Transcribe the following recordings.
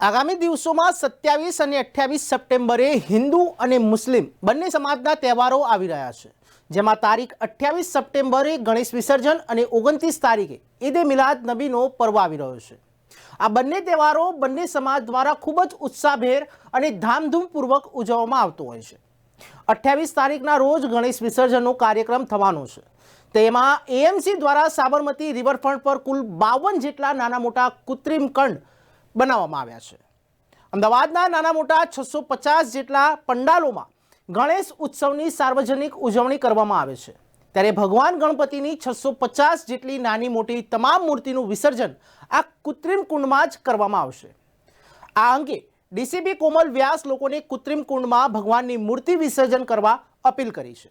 આગામી દિવસોમાં સત્યાવીસ અને અઠ્યાવીસ સપ્ટેમ્બરે હિન્દુ અને મુસ્લિમ બંને સમાજના તહેવારો આવી રહ્યા છે. જેમાં તારીખ અઠ્યાવીસ સપ્ટેમ્બરે ગણેશ વિસર્જન અને ઓગણત્રીસ તારીખે ઈદે મિલાદ નબીનો પર્વ આવી રહ્યો છે. આ બંને તહેવારો બંને સમાજ દ્વારા ખૂબ જ ઉત્સાહભેર અને ધામધૂમપૂર્વક ઉજવવામાં આવતો હોય છે. અઠ્યાવીસ તારીખના રોજ ગણેશ વિસર્જનનો કાર્યક્રમ થવાનો છે. તેમાં એએમસી દ્વારા સાબરમતી રિવરફ્રન્ટ પર કુલ બાવન જેટલા નાના મોટા કૃત્રિમ કંડ બનાવવામાં આવ્યા છે. અમદાવાદના નાના મોટા છસો જેટલા પંડાલોમાં ગણેશ ઉત્સવની સાર્વજનિક ઉજવણી કરવામાં આવે છે. ત્યારે ભગવાન ગણપતિની છસો જેટલી નાની મોટી તમામ મૂર્તિનું વિસર્જન આ કૃત્રિમ કુંડમાં જ કરવામાં આવશે. આ અંગે ડીસીપી કોમલ વ્યાસ લોકોને કૃત્રિમ કુંડમાં ભગવાનની મૂર્તિ વિસર્જન કરવા અપીલ કરી છે.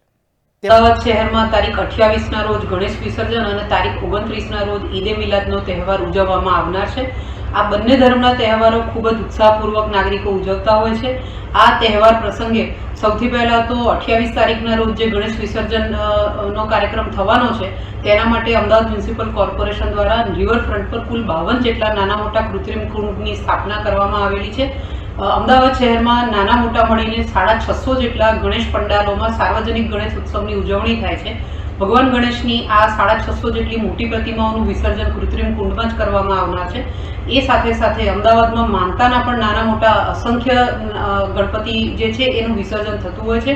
અમદાવાદ શહેરમાં તારીખ અઠ્યાવીસના રોજ ગણેશ વિસર્જન અને તારીખ ઓગણત્રીસના રોજ ઈદે મિલાદનો તહેવાર ઉજવવામાં આવનાર છે. આ બંને ધર્મના તહેવારો ખૂબ જ ઉત્સાહપૂર્વક નાગરિકો ઉજવતા હોય છે. આ તહેવાર પ્રસંગે સૌથી પહેલાં તો અઠ્યાવીસ તારીખના રોજ જે ગણેશ વિસર્જન નો કાર્યક્રમ થવાનો છે, તેના માટે અમદાવાદ મ્યુનિસિપલ કોર્પોરેશન દ્વારા રિવરફ્રન્ટ પર કુલ બાવન જેટલા નાના મોટા કૃત્રિમ કુંડની સ્થાપના કરવામાં આવેલી છે. અમદાવાદ શહેરમાં નાના મોટા મળીને સાડા છસો જેટલા ગણેશ પંડાલોમાં સાર્વજનિક ગણેશ ઉત્સવની ઉજવણી થાય છે. ભગવાન ગણેશની આ સાડા છસો જેટલી મોટી પ્રતિમાઓનું વિસર્જન કૃત્રિમ કુંડમાં જ કરવામાં આવનાર છે. એ સાથે સાથે અમદાવાદમાં માનતાના પણ નાના મોટા અસંખ્ય ગણપતિ જે છે એનું વિસર્જન થતું હોય છે.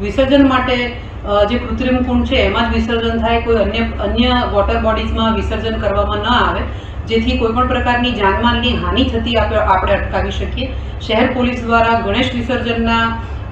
વિસર્જન માટે જે કૃત્રિમ કુંડ છે એમાં જ વિસર્જન થાય, કોઈ અન્ય અન્ય વોટર બોડીઝમાં વિસર્જન કરવામાં ન આવે. જેથી કોઈ પણ પ્રકારની જાનમાલની હાનિ થતી આપણે અટકાવી શકીએ. શહેર પોલીસ દ્વારા ગણેશ વિસર્જનના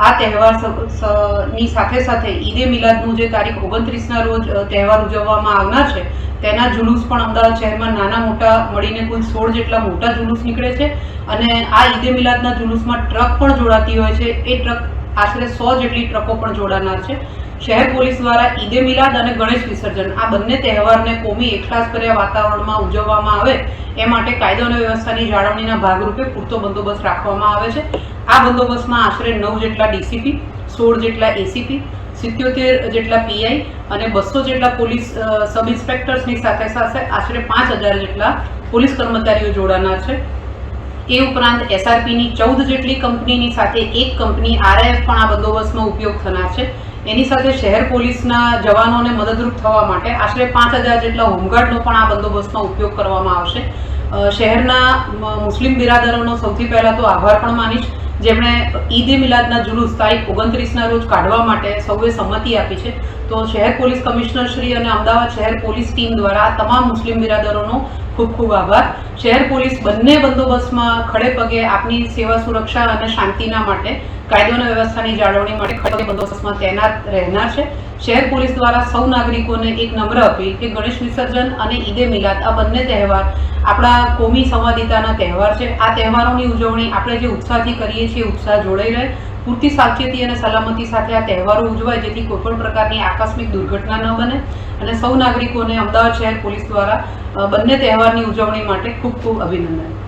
આ તહેવારની સાથે સાથે ઈદે મિલાદનું જે તારીખ ઓગણત્રીસના રોજ તહેવાર ઉજવવામાં આવનાર છે, તેના જુલુસ પણ અમદાવાદ શહેરમાં નાના મોટા મળીને કુલ સોળ જેટલા મોટા જુલુસ નીકળે છે. અને આ ઈદે મિલાદના જુલુસમાં ટ્રક પણ જોડાતી હોય છે. એ ટ્રક આશરે સો જેટલી ટ્રકો પણ જોડાનાર છે. શહેર પોલીસ દ્વારા ઈદે મિલાદ અને ગણેશ વિસર્જન. આ બંને તહેવારને કોમી એકલાસ કર્યા વાતાવરણમાં ઉજવવામાં આવે એ માટે કાયદો અને વ્યવસ્થાની જાળવણીના ભાગરૂપે પૂરતો બંદોબસ્ત રાખવામાં આવે છે. આ બંદોબસ્તમાં આશરે નવ જેટલા ડીસીપી, સોળ જેટલા એસીપી, સિત્યોતેર જેટલા પીઆઈ અને બસો જેટલા પોલીસ સબ ઇન્સ્પેક્ટર્સની સાથે સાથે આશરે પાંચ હજાર જેટલા પોલીસ કર્મચારીઓ જોડાનાર છે. એ ઉપરાંત એસઆરપીની ચૌદ જેટલી કંપનીની સાથે એક કંપની આરઆઈએફ પણ આ બંદોબસ્તમાં ઉપયોગ થનાર છે. એની સાથે શહેર પોલીસના જવાનોને મદદરૂપ થવા માટે આશરે પાંચ હજાર જેટલા હોમગાર્ડનો પણ આ બંદોબસ્તનો ઉપયોગ કરવામાં આવશે. શહેરના મુસ્લિમ બિરાદરોનો સૌથી પહેલાં તો આભાર પણ માનીશ. જેમણે ઈદે મિલાદના જુલુસ તારીખ ઓગણત્રીસના રોજ કાઢવા માટે સૌએ સંમતિ આપી છે. તો શહેર પોલીસ કમિશનર શ્રી અને અમદાવાદ શહેર પોલીસ ટીમ દ્વારા તમામ મુસ્લિમ બિરાદરોનો ખૂબ ખૂબ આભાર. શહેર પોલીસ બંને બંદોબસ્તમાં ખડે પગે આપની સેવા સુરક્ષા અને શાંતિના માટે કાયદો અને વ્યવસ્થાની જાળવણી માટે ખડે બંદોબસ્તમાં તૈનાત રહેનાર છે. શહેર પોલીસ દ્વારા સૌ નાગરિકોને એક નમ્ર અપીલ કે ગણેશ વિસર્જન અને ઈદે મિલાદ આ બંને તહેવાર આપણા કોમી સંવાદિતાના તહેવાર છે. આ તહેવારોની ઉજવણી આપણે જે ઉત્સાહથી કરીએ છીએ, ઉત્સાહ જોડાઈ રહે. પૂરતી સાવચેતી અને સલામતી સાથે આ તહેવારો ઉજવાય જેથી કોઈપણ પ્રકારની આકસ્મિક દુર્ઘટના ન બને અને સૌ નાગરિકોને અમદાવાદ શહેર પોલીસ દ્વારા બંને તહેવારની ઉજવણી માટે ખૂબ ખૂબ અભિનંદન.